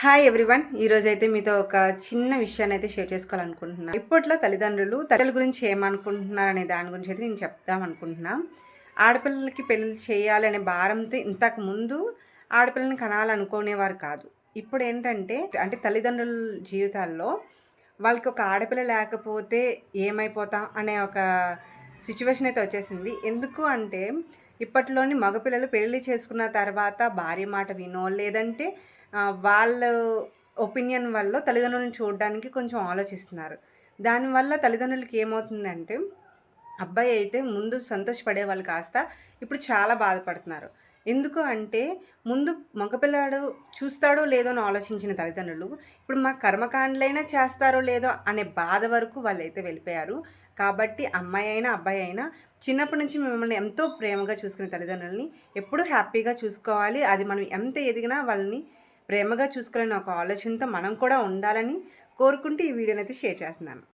Hi everyone ఈరోజు అయితే మీతో ఒక చిన్న విషయాన్ని అయితే షేర్ చేసుకోవాలనుకుంటున్నాను ఇప్పట్లో తల్లిదండ్రులు తల్లిల గురించి ఏమనుకుంటున్నారు అనే దాని గురించి అయితే నేను చెప్దాం అనుకుంటున్నా. ఆడపిల్లలకి పెళ్ళి చేయాలనే భారంతో ఇంతకు ముందు ఆడపిల్లని కనాలనుకునేవారు కాదు. ఇప్పుడు ఏంటంటే అంటే తల్లిదండ్రుల జీవితాల్లో వాళ్ళకి ఒక ఆడపిల్ల లేకపోతే ఏమైపోతాం అనే ఒక సిచ్యువేషన్ అయితే వచ్చేసింది. ఎందుకు అంటే ఇప్పట్లోని మగపిల్లలు పెళ్ళి చేసుకున్న తర్వాత భార్య మాట వినో లేదంటే వాళ్ళ ఒపీనియన్ వల్ల తల్లిదండ్రులను చూడడానికి కొంచెం ఆలోచిస్తున్నారు. దానివల్ల తల్లిదండ్రులకి ఏమవుతుందంటే అబ్బాయి అయితే ముందు సంతోషపడేవాళ్ళు కాస్త ఇప్పుడు చాలా బాధపడుతున్నారు. ఎందుకు అంటే ముందు మగపిల్లాడు చూస్తాడో లేదో అని ఆలోచించిన తల్లిదండ్రులు ఇప్పుడు మా కర్మకాండలైనా చేస్తారో లేదో అనే బాధ వరకు వాళ్ళైతే వెళ్ళిపోయారు. కాబట్టి అమ్మాయి అయినా అబ్బాయి అయినా చిన్నప్పటి నుంచి మిమ్మల్ని ఎంతో ప్రేమగా చూసుకునే తల్లిదండ్రులని ఎప్పుడూ హ్యాపీగా చూసుకోవాలి. అది మనం ఎంత ఎదిగినా వాళ్ళని ప్రేమగా చూసుకోవాలని ఒక ఆలోచనతో మనం కూడా ఉండాలని కోరుకుంటూ ఈ వీడియోని అయితే షేర్ చేస్తున్నాను.